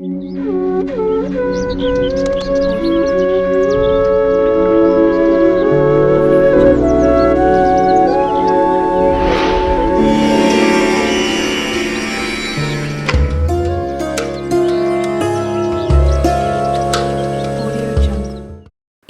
うん。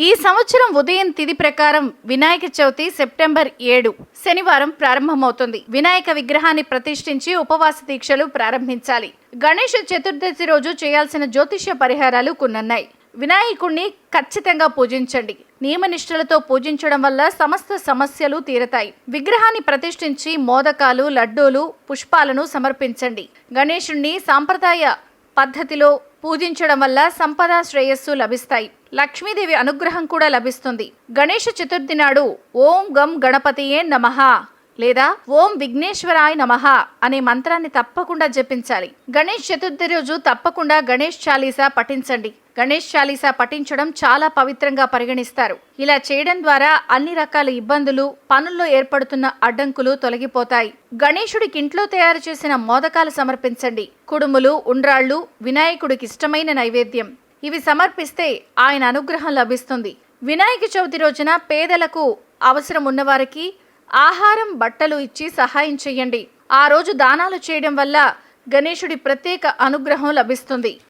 ఈ సంవత్సరం ఉదయం తిథి ప్రకారం వినాయక చవితి సెప్టెంబర్ ఏడు శనివారం ప్రారంభమవుతుంది. వినాయక విగ్రహాన్ని ప్రతిష్ఠించి ఉపవాస దీక్షలు ప్రారంభించాలి. గణేష చతుర్దశి రోజు చేయాల్సిన జ్యోతిష్య పరిహారాలు కొన్నున్నాయి. వినాయకుణ్ణి ఖచ్చితంగా పూజించండి. నియమనిష్టలతో పూజించడం వల్ల సమస్త సమస్యలు తీరతాయి. విగ్రహాన్ని ప్రతిష్ఠించి మోదకాలు లడ్డూలు పుష్పాలను సమర్పించండి. గణేషుణ్ణి సాంప్రదాయ పద్ధతిలో పూజించడం వల్ల సంపద శ్రేయస్సు లభిస్తాయి. లక్ష్మీదేవి అనుగ్రహం కూడా లభిస్తుంది. గణేష చతుర్థి నాడు ఓం గం గణపతియే నమః. లేదా ఓం విఘ్నేశ్వరాయ నమః అనే మంత్రాన్ని తప్పకుండా జపించాలి. గణేష్ చతుర్థి రోజు తప్పకుండా గణేష్ చాలీసా పఠించండి. గణేష్ చాలీసా పఠించడం చాలా పవిత్రంగా పరిగణిస్తారు. ఇలా చేయడం ద్వారా అన్ని రకాల ఇబ్బందులు పనుల్లో ఏర్పడుతున్న అడ్డంకులు తొలగిపోతాయి. గణేశుడికి ఇంట్లో తయారు చేసిన మోదకాలు సమర్పించండి. కుడుములు ఉండ్రాళ్ళు వినాయకుడికి ఇష్టమైన నైవేద్యం. ఇవి సమర్పిస్తే ఆయన అనుగ్రహం లభిస్తుంది. వినాయక చవితి రోజున పేదలకు అవసరం ఉన్నవారికి ఆహారం బట్టలు ఇచ్చి సహాయం చేయండి. ఆ రోజు దానాలు చేయడం వల్ల గణేశుడి ప్రత్యేక అనుగ్రహం లభిస్తుంది.